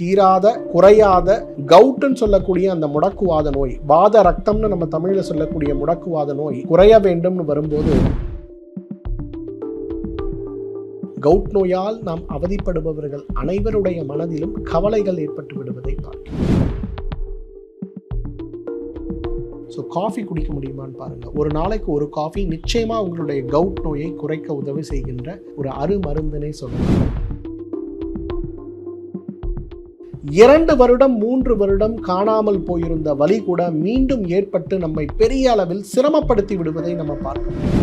தீராத குறையாத கவுட்டுன்னு சொல்லக்கூடிய அந்த முடக்குவாத நோய் வாத ரத்தம்னு நம்ம தமிழில் சொல்லக்கூடிய முடக்குவாத நோய் குறைய வேண்டும்னு வரும்போது கவுட் நோயால் நாம் அவதிப்படுபவர்கள் அனைவருடைய மனதிலும் கவலைகள் ஏற்பட்டு விடுவதை பார்க்கிறோம். ஸோ காஃபி குடிக்க முடியுமான்னு பாருங்க. ஒரு நாளைக்கு ஒரு காஃபி நிச்சயமா உங்களுடைய கவுட் நோயை குறைக்க உதவி செய்கின்ற ஒரு அருமருந்தினை சொல்லலாம். இரண்டு வருடம் மூன்று வருடம் காணாமல் போயிருந்த வலி கூட மீண்டும் ஏற்பட்டு நம்மை பெரிய அளவில் சிரமப்படுத்தி விடுவதை நம்ம பார்க்கணும்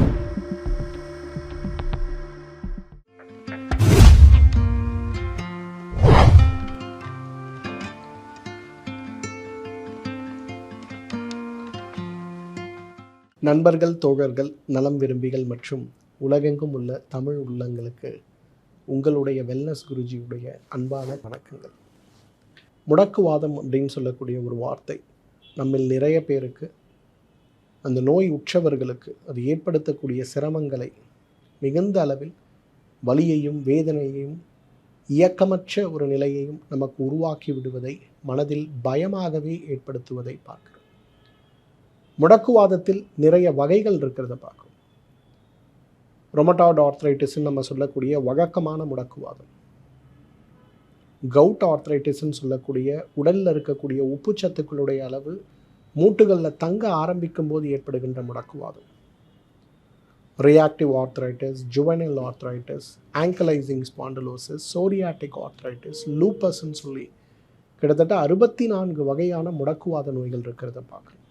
நண்பர்கள் தோழர்கள் நலம் விரும்பிகள் மற்றும் உலகெங்கும் உள்ள தமிழ் உள்ளங்களுக்கு உங்களுடைய வெல்னஸ் குருஜியுடைய அன்பான வணக்கங்கள். முடக்குவாதம் அப்படின்னு சொல்லக்கூடிய ஒரு வார்த்தை நம்மில் நிறைய பேருக்கு அந்த நோய் உற்றவர்களுக்கு அது ஏற்படுத்தக்கூடிய சிரமங்களை மிகுந்த அளவில் வலியையும் வேதனையையும் இயக்கமற்ற ஒரு நிலையையும் நமக்கு உருவாக்கி விடுவதை மனதில் பயமாகவே ஏற்படுத்துவதை பார்க்கிறோம். முடக்குவாதத்தில் நிறைய வகைகள் இருக்கிறத பார்க்கும் ரொமட்டாய்டு ஆர்த்ரைட்டிஸ்ன்னு நம்ம சொல்லக்கூடிய வழக்கமான முடக்குவாதம். கவுட் ஆர்த்ரைட்டிஸ்ன்னு சொல்லக்கூடிய உடலில் இருக்கக்கூடிய உப்புச்சத்துக்களுடைய அளவு மூட்டுகளில் தங்க ஆரம்பிக்கும் போது ஏற்படுகின்ற முடக்குவாதம். Reactive arthritis juvenile arthritis ankylosing spondylosis psoriatic arthritis லூப்பஸ்ன்னு சொல்லி கிட்டத்தட்ட அறுபத்தி நான்கு வகையான முடக்குவாத நோய்கள் இருக்கிறத பார்க்குறோம்.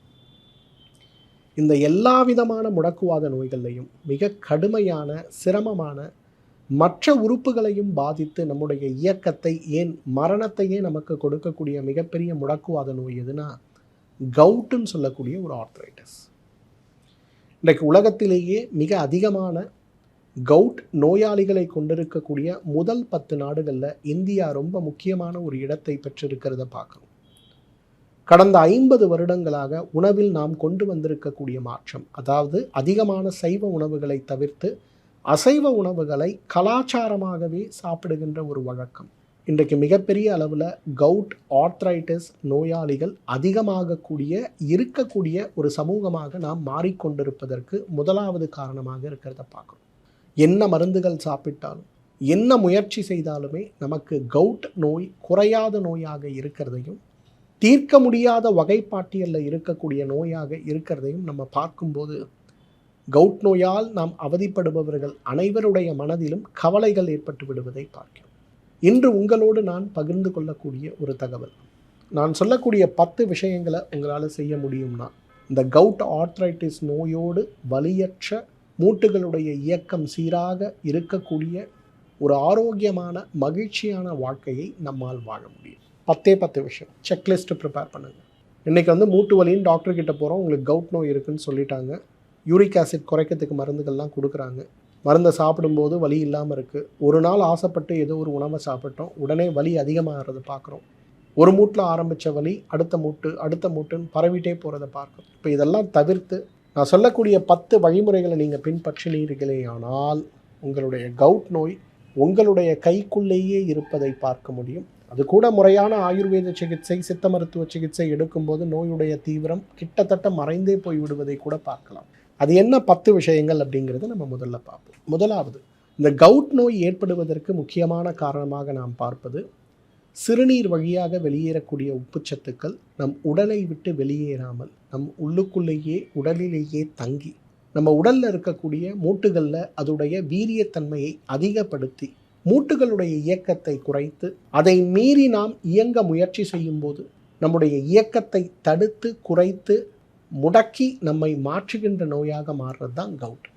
இந்த எல்லா விதமான முடக்குவாத நோய்கள்லையும் மிக கடுமையான சிரமமான மற்ற உறுப்புகளையும் பாதித்து நம்முடைய இயக்கத்தை ஏன் மரணத்தையே நமக்கு கொடுக்கக்கூடிய மிகப்பெரிய முடக்குவாத நோய் எதுனா கவுட்டுன்னு சொல்லக்கூடிய ஒரு ஆர்த்ரைட்டிஸ் இன்றைக்கு உலகத்திலேயே மிக அதிகமான கவுட் நோயாளிகளை கொண்டிருக்கக்கூடிய முதல் பத்து நாடுகளில் இந்தியா ரொம்ப முக்கியமான ஒரு இடத்தை பெற்றிருக்கிறத பார்க்கணும் கடந்த ஐம்பது வருடங்களாக உணவில் நாம் கொண்டு வந்திருக்கக்கூடிய மாற்றம் அதாவது அதிகமான சைவ உணவுகளை தவிர்த்து அசைவ உணவுகளை கலாச்சாரமாகவே சாப்பிடுகின்ற ஒரு வழக்கம். இன்றைக்கு மிகப்பெரிய அளவில் கவுட் ஆர்த்ரைட்டிஸ் நோயாளிகள் அதிகமாகக்கூடிய இருக்கக்கூடிய ஒரு சமூகமாக நாம் மாறிக்கொண்டிருப்பதற்கு முதலாவது காரணமாக இருக்கிறத பார்க்குறோம். என்ன மருந்துகள் சாப்பிட்டாலும் என்ன முயற்சி செய்தாலுமே நமக்கு கவுட் நோய் குறையாத நோயாக இருக்கிறதையும் தீர்க்க முடியாத வகைப்பாட்டியலில் இருக்கக்கூடிய நோயாக இருக்கிறதையும் நம்ம பார்க்கும்போது கவுட் நோயால் நாம் அவதிப்படுபவர்கள் அனைவருடைய மனதிலும் கவலைகள் ஏற்பட்டு விடுவதை பார்க்கிறோம். இன்று உங்களோடு நான் பகிர்ந்து கொள்ளக்கூடிய ஒரு தகவல். நான் சொல்லக்கூடிய பத்து விஷயங்களை உங்களால் செய்ய முடியும்னா இந்த கவுட் ஆர்த்ரைட்டிஸ் நோயோடு வலியற்ற மூட்டுகளுடைய இயக்கம் சீராக இருக்கக்கூடிய ஒரு ஆரோக்கியமான மகிழ்ச்சியான வாழ்க்கையை நம்மால் வாழ முடியும். பத்தே பத்து விஷயம். செக்லிஸ்ட்டு ப்ரிப்பேர் பண்ணுங்கள் இன்றைக்கி வந்து மூட்டு வலின்னு டாக்டர் கிட்டே போகிறோம் உங்களுக்கு கவுட் நோய் இருக்குன்னு சொல்லிட்டாங்க. யூரிக் ஆசிட் குறைக்கிறதுக்கு மருந்துகள்லாம் கொடுக்குறாங்க. மருந்தை சாப்பிடும்போது வலி இல்லாமல் இருக்குது ஒரு நாள் ஆசைப்பட்டு ஏதோ ஒரு உணவை சாப்பிட்டோம். உடனே வலி அதிகமாகிறத பார்க்குறோம். ஒரு மூட்டில் ஆரம்பித்த வலி அடுத்த மூட்டு அடுத்த மூட்டுன்னு பரவிட்டே போகிறத பார்க்குறோம். இப்போ இதெல்லாம் தவிர்த்து நான் சொல்லக்கூடிய பத்து வழிமுறைகளை நீங்கள் பின்பற்றினீர்களே ஆனால் உங்களுடைய கவுட் நோய் உங்களுடைய கைக்குள்ளேயே இருப்பதை பார்க்க முடியும். அது கூட முறையான ஆயுர்வேத சிகிச்சை சித்த மருத்துவ சிகிச்சை எடுக்கும்போது நோயுடைய தீவிரம் கிட்டத்தட்ட மறைந்தே போய் விடுவதை கூட பார்க்கலாம். அது என்ன பத்து விஷயங்கள் அப்படிங்கிறத நம்ம முதல்ல பார்ப்போம். முதலாவது இந்த கவுட் நோய் ஏற்படுவதற்கு முக்கியமான காரணமாக நாம் பார்ப்பது சிறுநீர் வழியாக வெளியேறக்கூடிய உப்புச்சத்துக்கள் நம் உடலை விட்டு வெளியேறாமல் நம் உள்ளுக்குள்ளேயே உடலிலேயே தங்கி நம்ம உடலில் இருக்கக்கூடிய மூட்டுகளில் அதோடைய வீரியத்தன்மையை அதிகப்படுத்தி மூட்டுகளுடைய இயக்கத்தை குறைத்து அதை மீறி நாம் இயங்க முயற்சி செய்யும்போது நம்முடைய இயக்கத்தை தடுத்து குறைத்து முடக்கி நம்மை மாற்றுகின்ற நோயாக மாறுறது தான் கவுட்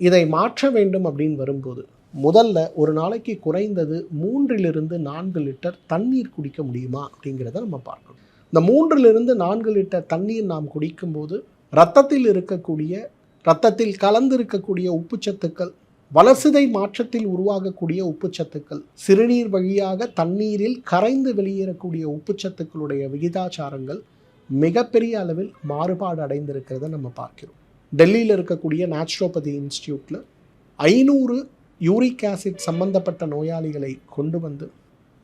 இதை மாற்ற வேண்டும் அப்படின்னு வரும்போது முதல்ல ஒரு நாளைக்கு குறைந்தது மூன்றிலிருந்து நான்கு லிட்டர் தண்ணீர் குடிக்க முடியுமா அப்படிங்கிறத நம்ம பார்க்கணும். இந்த மூன்றிலிருந்து நான்கு லிட்டர் தண்ணீர் நாம் குடிக்கும்போது ரத்தத்தில் இருக்கக்கூடிய ரத்தத்தில் கலந்திருக்கக்கூடிய உப்புச்சத்துக்கள் வளர்சிதை மாற்றத்தில் உருவாகக்கூடிய உப்புச்சத்துக்கள் சிறுநீர் வழியாக தண்ணீரில் கரைந்து வெளியேறக்கூடிய உப்புச்சத்துக்களுடைய விகிதாச்சாரங்கள் மிகப்பெரிய அளவில் மாறுபாடு அடைந்திருக்கிறத நம்ம பார்க்கிறோம். டெல்லியில் இருக்கக்கூடிய நேச்சுரோபதி இன்ஸ்டியூட்டில் ஐநூறு யூரிக் ஆசிட் சம்பந்தப்பட்ட நோயாளிகளை கொண்டு வந்து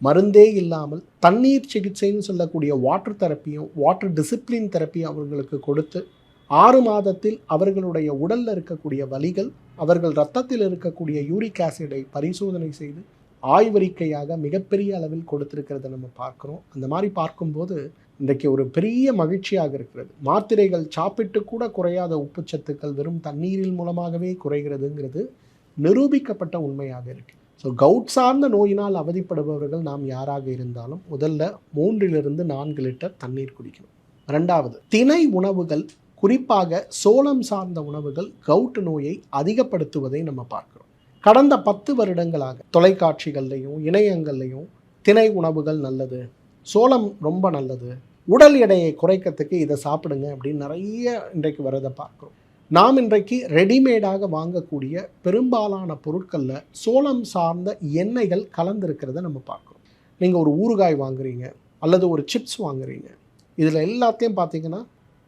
மருந்தே இல்லாமல் தண்ணீர் சிகிச்சைன்னு சொல்லக்கூடிய வாட்டர் தெரப்பியும் வாட்டர் டிசிப்ளின் தெரப்பியும் அவர்களுக்கு கொடுத்து ஆறு மாதத்தில் அவர்களுடைய உடலில் இருக்கக்கூடிய வலிகள் அவர்கள் ரத்தத்தில் இருக்கக்கூடிய யூரிக் ஆசிடை பரிசோதனை செய்து ஆய்வறிக்கையாக மிகப்பெரிய அளவில் கொடுத்திருக்கிறத நம்ம பார்க்குறோம். அந்த மாதிரி பார்க்கும்போது இன்றைக்கு ஒரு பெரிய மகிழ்ச்சியாக இருக்கிறது. மாத்திரைகள் சாப்பிட்டு கூட குறையாத உப்புச்சத்துக்கள் வெறும் தண்ணீரில் மூலமாகவே குறைகிறதுங்கிறது நிரூபிக்கப்பட்ட உண்மையாக இருக்குது ஸோ கவுட் சார்ந்த நோயினால் அவதிப்படுபவர்கள் நாம் யாராக இருந்தாலும் முதல்ல மூன்றிலிருந்து நான்கு லிட்டர் தண்ணீர் குடிக்கணும். ரெண்டாவது திணை உணவுகள் குறிப்பாக சோளம் சார்ந்த உணவுகள் கவுட் நோயை அதிகப்படுத்துவதை நம்ம பார்க்கிறோம். கடந்த பத்து வருடங்களாக தொலைக்காட்சிகள்லையும் இணையங்கள்லையும் திணை உணவுகள் நல்லது சோளம் ரொம்ப நல்லது உடல் எடையை குறைக்கிறதுக்கு இதை சாப்பிடுங்க அப்படின்னு நிறைய இன்றைக்கு வரதை பார்க்குறோம். நாம் இன்றைக்கு ரெடிமேடாக வாங்கக்கூடிய பெரும்பாலான பொருட்களில் சோளம் சார்ந்த எண்ணெய்கள் கலந்துருக்கிறத நம்ம பார்க்குறோம். நீங்கள் ஒரு ஊறுகாய் வாங்குறீங்க அல்லது ஒரு சிப்ஸ் வாங்குறீங்க இதில் எல்லாத்தையும் பார்த்தீங்கன்னா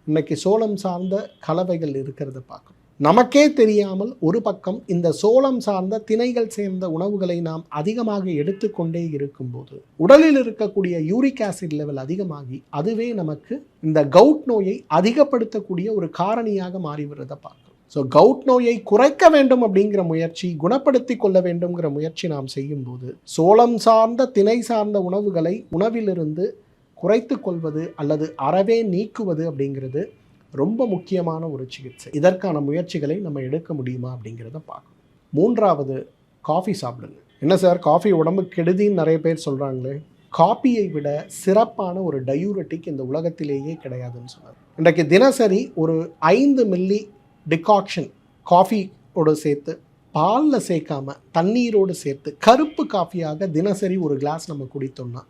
இன்றைக்கி சோளம் சார்ந்த கலவைகள் இருக்கிறத பார்க்குறோம். நமக்கே தெரியாமல் ஒரு பக்கம் இந்த சோளம் சார்ந்த திணைகள் சேர்ந்த உணவுகளை நாம் அதிகமாக எடுத்துக்கொண்டே இருக்கும்போது உடலில் இருக்கக்கூடிய யூரிக் ஆசிட் லெவல் அதிகமாகி அதுவே நமக்கு இந்த கவுட் நோயை அதிகப்படுத்தக்கூடிய ஒரு காரணியாக மாறி வருவதை பார்க்கிறோம். ஸோ கவுட் நோயை குறைக்க வேண்டும் அப்படிங்கிற முயற்சி குணப்படுத்தி கொள்ள வேண்டும்ங்கிற முயற்சி நாம் செய்யும்போது சோளம் சார்ந்த திணை சார்ந்த உணவுகளை உணவிலிருந்து குறைத்து கொள்வது அல்லது அறவே நீக்குவது அப்படிங்கிறது ரொம்ப முக்கியமான ஒரு சிகிச்சை. இதற்கான முயற்சிகளை நம்ம எடுக்க முடியுமா அப்படிங்கிறத பார்க்கணும். மூன்றாவது காஃபி சாப்பிடுங்க. என்ன சார்? காஃபி உடம்பு கெடுதின்னு நிறைய பேர் சொல்கிறாங்களே காப்பியை விட சிறப்பான ஒரு டயூரட்டிக் இந்த உலகத்திலேயே கிடையாதுன்னு சொன்னார் இன்றைக்கு தினசரி ஒரு ஐந்து மில்லி டிகாக்ஷன் காஃபியோடு சேர்த்து பாலில் சேர்க்காம தண்ணீரோடு சேர்த்து கருப்பு காஃபியாக தினசரி ஒரு கிளாஸ் நம்ம குடித்தோம்னா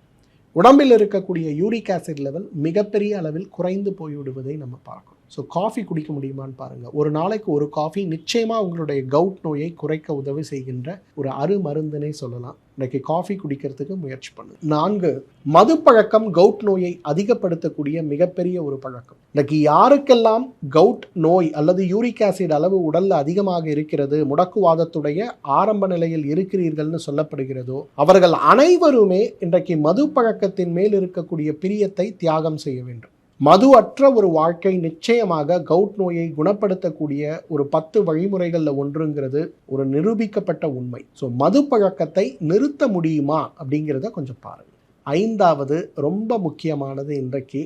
உடம்பில் இருக்கக்கூடிய யூரிக் ஆசிட் லெவல் மிகப்பெரிய அளவில் குறைந்து போய்விடுவதை நம்ம பார்க்கணும். ஸோ காஃபி குடிக்க முடியுமான்னு பாருங்கள் ஒரு நாளைக்கு ஒரு காஃபி நிச்சயமாக உங்களுடைய கவுட் நோயை குறைக்க உதவி செய்கின்ற ஒரு அருமருந்துனே சொல்லலாம். இன்றைக்கு காஃபி குடிக்கிறதுக்கு முயற்சி பண்ணு. நான்கு மது பழக்கம் கவுட் நோயை அதிகப்படுத்தக்கூடிய மிகப்பெரிய ஒரு பழக்கம். இன்றைக்கு யாருக்கெல்லாம் கவுட் நோய் அல்லது யூரிக் ஆசிட் அளவு உடலில் அதிகமாக இருக்கிறது முடக்குவாதத்துடைய ஆரம்ப நிலையில் இருக்கிறீர்கள்னு சொல்லப்படுகிறதோ அவர்கள் அனைவருமே இன்றைக்கு மது பழக்கத்தின் மேல் இருக்கக்கூடிய பிரியத்தை தியாகம் செய்ய வேண்டும். மது அற்ற ஒரு வாழ்க்கை நிச்சயமாக கவுட் நோயை குணப்படுத்தக்கூடிய ஒரு பத்து வழிமுறைகளில் ஒன்றுங்கிறது ஒரு நிரூபிக்கப்பட்ட உண்மை. ஸோ மது பழக்கத்தை நிறுத்த முடியுமா அப்படிங்கிறத கொஞ்சம் பாருங்கள் ஐந்தாவது ரொம்ப முக்கியமானது இன்றைக்கு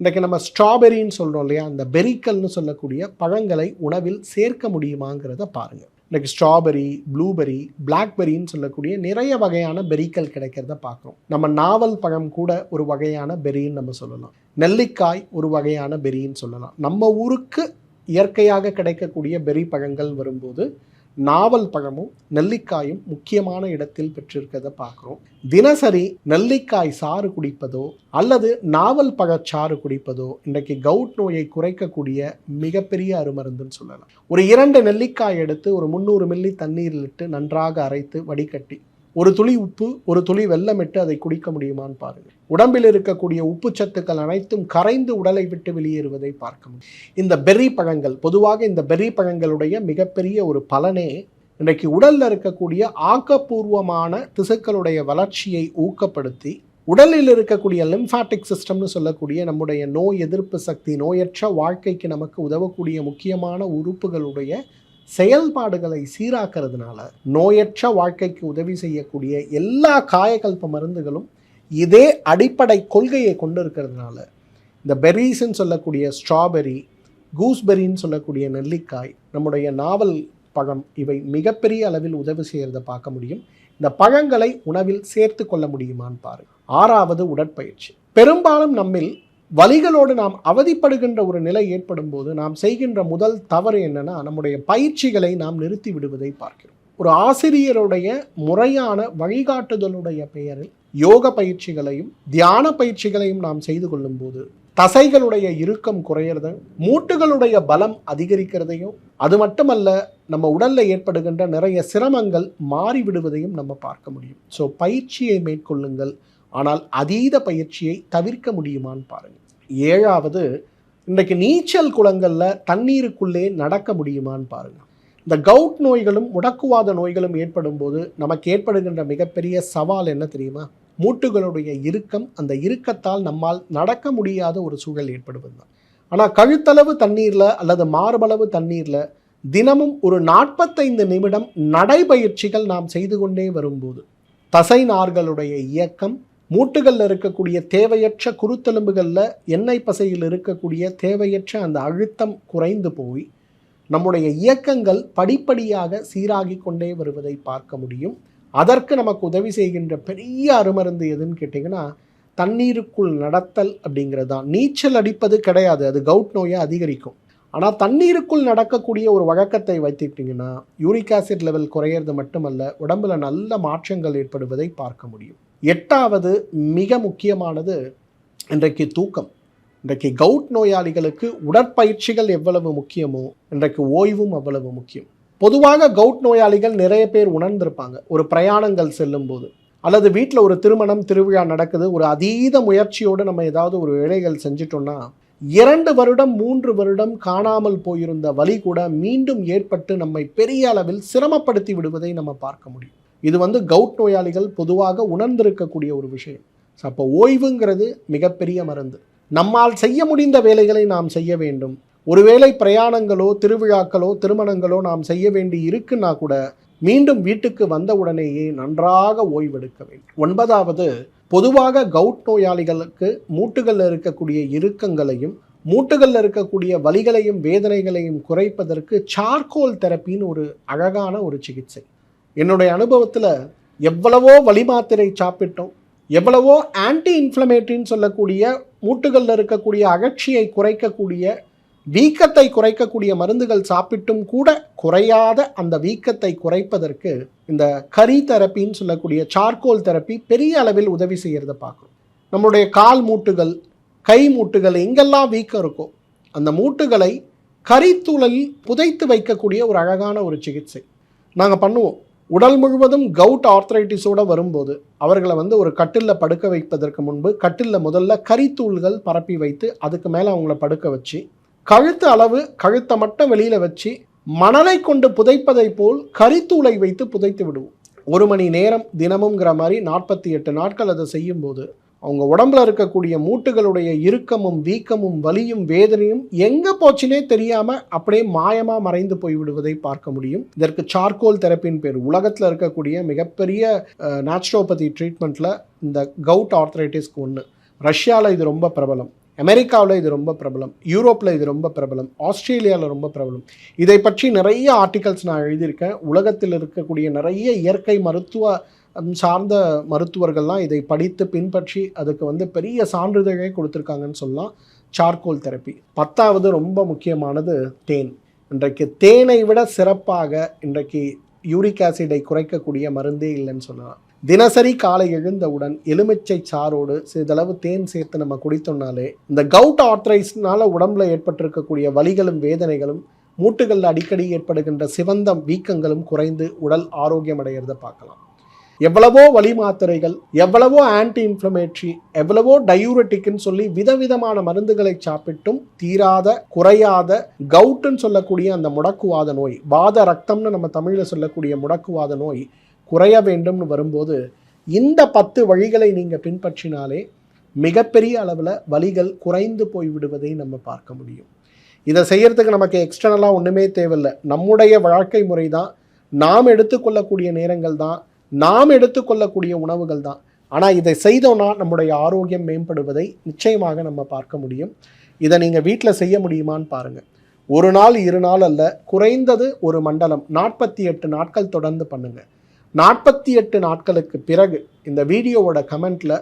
இன்றைக்கு நம்ம ஸ்ட்ராபெரின்னு சொல்கிறோம் இல்லையா? அந்த பெரிக்கல்னு சொல்லக்கூடிய பழங்களை உணவில் சேர்க்க முடியுமாங்கிறத பாருங்கள் லைக் ஸ்ட்ராபெரி ப்ளூபெரி பிளாக்பெரின்னு சொல்லக்கூடிய நிறைய வகையான பெரிக்கள் கிடைக்கிறத பார்க்குறோம். நம்ம நாவல் பழம் கூட ஒரு வகையான பெரின்னு நம்ம சொல்லலாம். நெல்லிக்காய் ஒரு வகையான பெரின்னு சொல்லலாம். நம்ம ஊருக்கு இயற்கையாக கிடைக்கக்கூடிய பெரி பழங்கள் வரும்போது நாவல் பழமும் நெல்லிக்காயும் முக்கியமான இடத்தில் பெற்றிருக்கிறத பார்க்குறோம். தினசரி நெல்லிக்காய் சாறு குடிப்பதோ அல்லது நாவல் பழச்சாறு குடிப்பதோ இன்றைக்கு கவுட் நோயை குறைக்கக்கூடிய மிகப்பெரிய அருமருந்துன்னு சொல்லலாம். ஒரு இரண்டு நெல்லிக்காய் எடுத்து ஒரு முந்நூறு மில்லி தண்ணீரில் இட்டு நன்றாக அரைத்து வடிகட்டி ஒரு துளி உப்பு ஒரு துளி வெள்ளமிட்டு அதை குடிக்க முடியுமான்னு பாருங்கள் உடம்பில் இருக்கக்கூடிய உப்பு சத்துக்கள் அனைத்தும் கரைந்து உடலை விட்டு வெளியேறுவதை பார்க்க முடியும். இந்த பெர்ரி பழங்கள் பொதுவாக இந்த பெர்ரி பழங்களுடைய மிகப்பெரிய ஒரு பலனே இன்றைக்கு உடலில் இருக்கக்கூடிய ஆக்கப்பூர்வமான திசுக்களுடைய வளர்ச்சியை ஊக்கப்படுத்தி உடலில் இருக்கக்கூடிய லிம்ஃபாட்டிக் சிஸ்டம்னு சொல்லக்கூடிய நம்முடைய நோய் எதிர்ப்பு சக்தி நோயற்ற வாழ்க்கைக்கு நமக்கு உதவக்கூடிய முக்கியமான உறுப்புகளுடைய செயல்பாடுகளை சீராக்கிறதுனால நோயற்ற வாழ்க்கைக்கு உதவி செய்யக்கூடிய எல்லா காயகல்ப மருந்துகளும் இதே அடிப்படை கொள்கையை கொண்டு இருக்கிறதுனால இந்த பெர்ரீஸ்ன்னு சொல்லக்கூடிய ஸ்ட்ராபெரி கூஸ்பெரின்னு சொல்லக்கூடிய நெல்லிக்காய் நம்முடைய நாவல் பழம் இவை மிகப்பெரிய அளவில் உதவி செய்கிறத பார்க்க முடியும். இந்த பழங்களை உணவில் சேர்த்து கொள்ள முடியுமான்னு பாருங்கள் ஆறாவது உடற்பயிற்சி. பெரும்பாலும் நம்மில் வலிகளோடு நாம் அவதிப்படுகின்ற ஒரு நிலை ஏற்படும் போது நாம் செய்கின்ற முதல் தவறு என்னன்னா நம்முடைய பயிற்சிகளை நாம் நிறுத்தி விடுவதை பார்க்கிறோம். ஒரு ஆசிரியருடைய முறையான வழிகாட்டுதலுடைய பெயரில் யோக பயிற்சிகளையும் தியான பயிற்சிகளையும் நாம் செய்து கொள்ளும்போது தசைகளுடைய இறுக்கம் குறையிறது மூட்டுகளுடைய பலம் அதிகரிக்கிறதையும் அது மட்டுமல்ல நம்ம உடல்ல ஏற்படுகின்ற நிறைய சிரமங்கள் மாறிவிடுவதையும் நம்ம பார்க்க முடியும். ஸோ பயிற்சியை மேற்கொள்ளுங்கள். ஆனால் அதீத பயிற்சியை தவிர்க்க முடியுமான்னு பாருங்கள் ஏழாவது இன்றைக்கு நீச்சல் குளங்களில் தண்ணீருக்குள்ளே நடக்க முடியுமான்னு பாருங்கள் இந்த கவுட் நோய்களும் முடக்குவாத நோய்களும் ஏற்படும் போது நமக்கு ஏற்படுகின்ற மிகப்பெரிய சவால் என்ன தெரியுமா? மூட்டுகளுடைய இறுக்கம் அந்த இறுக்கத்தால் நம்மால் நடக்க முடியாத ஒரு சூழல் ஏற்படுவது தான். ஆனால் கழுத்தளவு தண்ணீரில் அல்லது மார்பளவு தண்ணீரில் தினமும் ஒரு நாற்பத்தைந்து நிமிடம் நடைபயிற்சிகள் நாம் செய்து கொண்டே வரும்போது தசை நார்களுடைய இயக்கம் மூட்டுகளில் இருக்கக்கூடிய தேவையற்ற குருத்தெலும்புகளில் எண்ணெய் பசையில் இருக்கக்கூடிய தேவையற்ற அந்த அழுத்தம் குறைந்து போய் நம்முடைய இயக்கங்கள் படிப்படியாக சீராகி கொண்டே வருவதை பார்க்க முடியும். அதற்கு நமக்கு உதவி செய்கின்ற பெரிய அருமருந்து எதுன்னு கேட்டிங்கன்னா தண்ணீருக்குள் நடத்தல் அப்படிங்கிறது. தான் நீச்சல் அடிப்பது கிடையாது அது கவுட் நோயை அதிகரிக்கும். ஆனால் தண்ணீருக்குள் நடக்கக்கூடிய ஒரு வழக்கத்தை வைத்துக்கிட்டிங்கன்னா யூரிக் ஆசிட் லெவல் குறையிறது மட்டுமல்ல உடம்புல நல்ல மாற்றங்கள் ஏற்படுவதை பார்க்க முடியும். எட்டாவது மிக முக்கியமானது இன்றைக்கு தூக்கம். இன்றைக்கு கவுட் நோயாளிகளுக்கு உடற்பயிற்சிகள் எவ்வளவு முக்கியமோ இன்றைக்கு ஓய்வும் அவ்வளவு முக்கியம். பொதுவாக கவுட் நோயாளிகள் நிறைய பேர் உணர்ந்திருப்பாங்க. ஒரு பிரயாணங்கள் செல்லும் போது அல்லது வீட்டில் ஒரு திருமணம் திருவிழா நடக்குது ஒரு அதீத முயற்சியோடு நம்ம ஏதாவது ஒரு வேலைகள் செஞ்சிட்டோம்னா இரண்டு வருடம் மூன்று வருடம் காணாமல் போயிருந்த வலி கூட மீண்டும் ஏற்பட்டு நம்மை பெரிய அளவில் சிரமப்படுத்தி விடுவதை நம்ம பார்க்க முடியும். இது வந்து கவுட் நோயாளிகள் பொதுவாக உணர்ந்திருக்கக்கூடிய ஒரு விஷயம். ஸோ அப்போ ஓய்வுங்கிறது மிகப்பெரிய மருந்து. நம்மால் செய்ய முடிந்த வேலைகளை நாம் செய்ய வேண்டும். ஒருவேளை பிரயாணங்களோ திருவிழாக்களோ திருமணங்களோ நாம் செய்ய வேண்டி இருக்குன்னா கூட மீண்டும் வீட்டுக்கு வந்த உடனேயே நன்றாக ஓய்வெடுக்க வேண்டும். ஒன்பதாவது பொதுவாக கவுட் நோயாளிகளுக்கு மூட்டுகளில் இருக்கக்கூடிய இறுக்கங்களையும் மூட்டுகளில் இருக்கக்கூடிய வலிகளையும் வேதனைகளையும் குறைப்பதற்கு சார்கோல் தெரப்பின்னு ஒரு அழகான ஒரு சிகிச்சை. என்னுடைய அனுபவத்தில் எவ்வளவோ வலி மாத்திரை சாப்பிட்டோம். எவ்வளவோ ஆன்டி இன்ஃப்ளமேட்டரின்னு சொல்லக்கூடிய மூட்டுகளில் இருக்கக்கூடிய அகழ்ச்சியை குறைக்கக்கூடிய வீக்கத்தை குறைக்கக்கூடிய மருந்துகள் சாப்பிட்டும் கூட குறையாத அந்த வீக்கத்தை குறைப்பதற்கு இந்த கரி தெரப்பின்னு சொல்லக்கூடிய சார்கோல் தெரப்பி பெரிய அளவில் உதவி செய்கிறத பார்க்குறோம். நம்மளுடைய கால் மூட்டுகள் கை மூட்டுகள் எங்கெல்லாம் வீக்கம் இருக்கோ அந்த மூட்டுகளை கரித்துழலில் புதைத்து வைக்கக்கூடிய ஒரு அழகான ஒரு சிகிச்சை. நாங்கள் பண்ணுவோம். உடல் முழுவதும் கவுட் ஆர்த்ரைட்டிஸோடு வரும்போது அவர்களை வந்து ஒரு கட்டிலில் படுக்க வைப்பதற்கு முன்பு கட்டிலில் முதல்ல கரித்தூள்கள் பரப்பி வைத்து அதுக்கு மேலே அவங்கள படுக்க வச்சு கழுத்து அளவு கழுத்தை மட்டும் வெளியில் வச்சு மணலை கொண்டு புதைப்பதை போல் கரித்தூளை வைத்து புதைத்து விடுவோம். ஒரு மணி நேரம் தினமுங்கிற மாதிரி நாற்பத்தி எட்டு நாட்கள் அதை செய்யும்போது அவங்க உடம்புல இருக்கக்கூடிய மூட்டுகளுடைய இறுக்கமும் வீக்கமும் வலியும் வேதனையும் எங்கே போச்சுனே தெரியாமல் அப்படியே மாயமாக மறைந்து போய் விடுவதை பார்க்க முடியும். இதற்கு சார்கோல் தெரப்பின் பேர். உலகத்தில் இருக்கக்கூடிய மிகப்பெரிய நேச்சுரோபதி ட்ரீட்மெண்ட்டில் இந்த கவுட் ஆர்த்ரைட்டிஸ்க்கு ஒன்று ரஷ்யாவில் இது ரொம்ப பிரபலம். அமெரிக்காவில் இது ரொம்ப பிரபலம். யூரோப்பில் இது ரொம்ப பிரபலம். ஆஸ்திரேலியாவில் ரொம்ப பிரபலம். இதை பற்றி நிறைய ஆர்டிகல்ஸ் நான் எழுதியிருக்கேன். உலகத்தில் இருக்கக்கூடிய நிறைய இயற்கை மருத்துவ சார்ந்த மருத்துவர்கள்லாம் இதை படித்து பின்பற்றி அதுக்கு வந்து பெரிய சான்றிதழை கொடுத்துருக்காங்கன்னு சொல்லலாம். சார்கோல் தெரப்பி பத்தாவது ரொம்ப முக்கியமானது தேன். இன்றைக்கு தேனை விட சிறப்பாக இன்றைக்கு யூரிக் ஆசிடை குறைக்கக்கூடிய மருந்தே இல்லைன்னு சொல்லலாம். தினசரி காலை எழுந்தவுடன் எலுமிச்சை சாரோடு சிறிதளவு தேன் சேர்த்து நம்ம குடித்தோம்னாலே இந்த கவுட் ஆர்த்ரைஸ்னால உடம்புல ஏற்பட்டிருக்கக்கூடிய வலிகளும் வேதனைகளும் மூட்டுகளில் அடிக்கடி ஏற்படுகின்ற சிவந்த வீக்கங்களும் குறைந்து உடல் ஆரோக்கியம் அடைகிறத பார்க்கலாம். எவ்வளவோ வலி மாத்திரைகள் எவ்வளவோ ஆன்டி இன்ஃப்ளமேட்ரி எவ்வளவோ டயூரட்டிக்னு சொல்லி விதவிதமான மருந்துகளை சாப்பிட்டும் தீராத குறையாத கவுட்டுன்னு சொல்லக்கூடிய அந்த முடக்குவாத நோய் வாத ரத்தம்னு நம்ம தமிழில் சொல்லக்கூடிய முடக்குவாத நோய் குறைய வேண்டும்னு வரும்போது இந்த பத்து வழிகளை நீங்கள் பின்பற்றினாலே மிகப்பெரிய அளவில் வலிகள் குறைந்து போய் விடுவதை நம்ம பார்க்க முடியும். இதை செய்கிறதுக்கு நமக்கு எக்ஸ்டர்னலாக ஒன்றுமே தேவையில்லை. நம்முடைய வாழ்க்கை முறை தான் நாம் எடுத்துக்கொள்ளக்கூடிய நேரங்கள் தான். நாம் எடுத்துக்கொள்ளக்கூடிய உணவுகள் தான். ஆனால் இதை செய்தோன்னா நம்முடைய ஆரோக்கியம் மேம்படுவதை நிச்சயமாக நம்ம பார்க்க முடியும். இதை நீங்கள் வீட்டில் செய்ய முடியுமான்னு பாருங்கள் ஒரு நாள் இரு நாள் அல்ல குறைந்தது ஒரு மண்டலம் நாற்பத்தி எட்டு நாட்கள் தொடர்ந்து பண்ணுங்கள் நாற்பத்தி எட்டு நாட்களுக்கு பிறகு இந்த வீடியோவோட கமெண்ட்டில்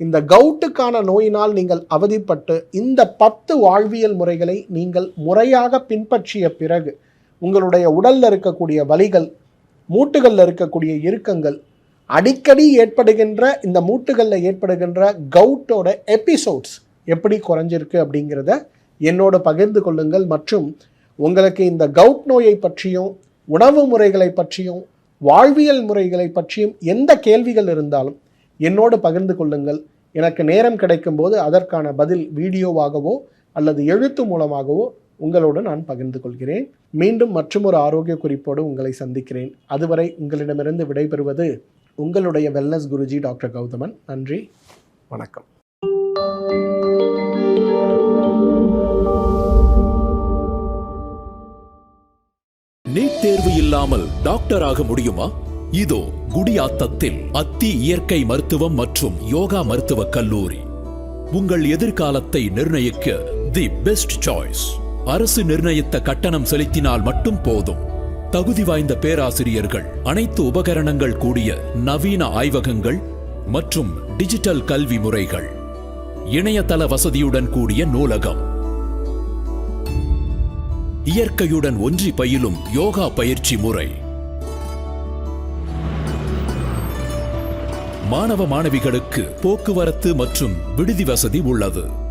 இந்த கவுட்டுக்கான நோயினால் நீங்கள் அவதிப்பட்டு இந்த பத்து வாழ்வியல் முறைகளை நீங்கள் முறையாக பின்பற்றிய பிறகு உங்களுடைய உடலில் இருக்கக்கூடிய வலிகள் மூட்டுகளில் இருக்கக்கூடிய இறுக்கங்கள் அடிக்கடி ஏற்படுகின்ற இந்த மூட்டுகளில் ஏற்படுகின்ற கவுட்டோட எபிசோட்ஸ் எப்படி குறைஞ்சிருக்கு அப்படிங்கிறத என்னோட பகிர்ந்து கொள்ளுங்கள். மற்றும் உங்களுக்கு இந்த கவுட் நோயை பற்றியும் உணவு முறைகளை பற்றியும் வாழ்வியல் முறைகளை பற்றியும் எந்த கேள்விகள் இருந்தாலும் என்னோடு பகிர்ந்து கொள்ளுங்கள். எனக்கு நேரம் கிடைக்கும்போது அதற்கான பதில் வீடியோவாகவோ அல்லது எழுத்து மூலமாகவோ உங்களோடு நான் பகிர்ந்து கொள்கிறேன். மீண்டும் மற்றொரு ஆரோக்கிய குறிப்போடு உங்களை சந்திக்கிறேன். அதுவரை உங்களிடமிருந்து விடைபெறுவது உங்களுடைய வெல்னஸ் குருஜி டாக்டர் கௌதமன். நன்றி. வணக்கம். நீட் தேர்வு இல்லாமல் டாக்டர் ஆக முடியுமா? இதோ குடியாத்தத்தில் அத்தி இயற்கை மருத்துவம் மற்றும் யோகா மருத்துவக் கல்லூரி. உங்கள் எதிர்காலத்தை நிர்ணயிக்க தி பெஸ்ட் சாய்ஸ். அரசு நிர்ணயித்த கட்டணம் செலுத்தினால் மட்டும் போதும். தகுதி வாய்ந்த பேராசிரியர்கள் அனைத்து உபகரணங்கள் கூடிய நவீன ஆய்வகங்கள் மற்றும் டிஜிட்டல் கல்வி முறைகள். இணையதள வசதியுடன் கூடிய நூலகம். இயற்கையுடன் ஒன்றி பயிலும் யோகா பயிற்சி முறை. மாணவ மாணவிகளுக்கு போக்குவரத்து மற்றும் விடுதி வசதி உள்ளது.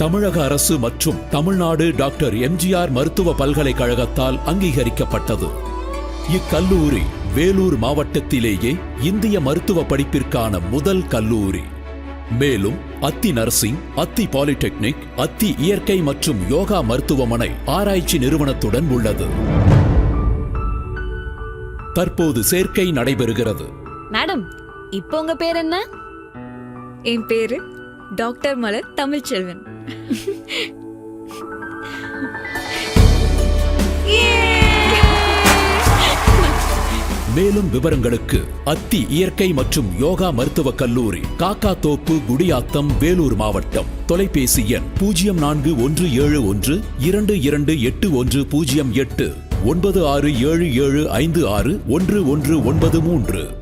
தமிழக அரசு மற்றும் தமிழ்நாடு டாக்டர் எம்ஜிஆர் மருத்துவ பல்கலைக்கழகத்தால் அங்கீகரிக்கப்பட்டது. இக்கல்லூரி வேலூர் மாவட்டத்திலேயே இந்திய மருத்துவ படிப்பிற்கான முதல் கல்லூரி. மேலும் அத்தி நர்சிங் அத்தி பாலிடெக்னிக் அத்தி இயற்கை மற்றும் யோகா மருத்துவமனை ஆராய்ச்சி நிறுவனத்துடன் உள்ளது. தற்போது சேர்க்கை நடைபெறுகிறது. மேடம் இப்போ உங்க பேர் என்ன? என் பேரு டாக்டர் மலர் தமிழ்ச்செல்வன். மேலும் விவரங்களுக்கு அத்தி இயற்கை மற்றும் யோகா மருத்துவக் கல்லூரி காக்கா தோப்பு குடியாத்தம் வேலூர் மாவட்டம். தொலைபேசி எண் பூஜ்ஜியம் நான்கு ஒன்று ஏழு ஒன்று இரண்டு இரண்டு எட்டு ஒன்று பூஜ்ஜியம் எட்டு ஒன்பது ஆறு ஏழு ஏழு ஐந்து ஆறு ஒன்று ஒன்று ஒன்பது மூன்று.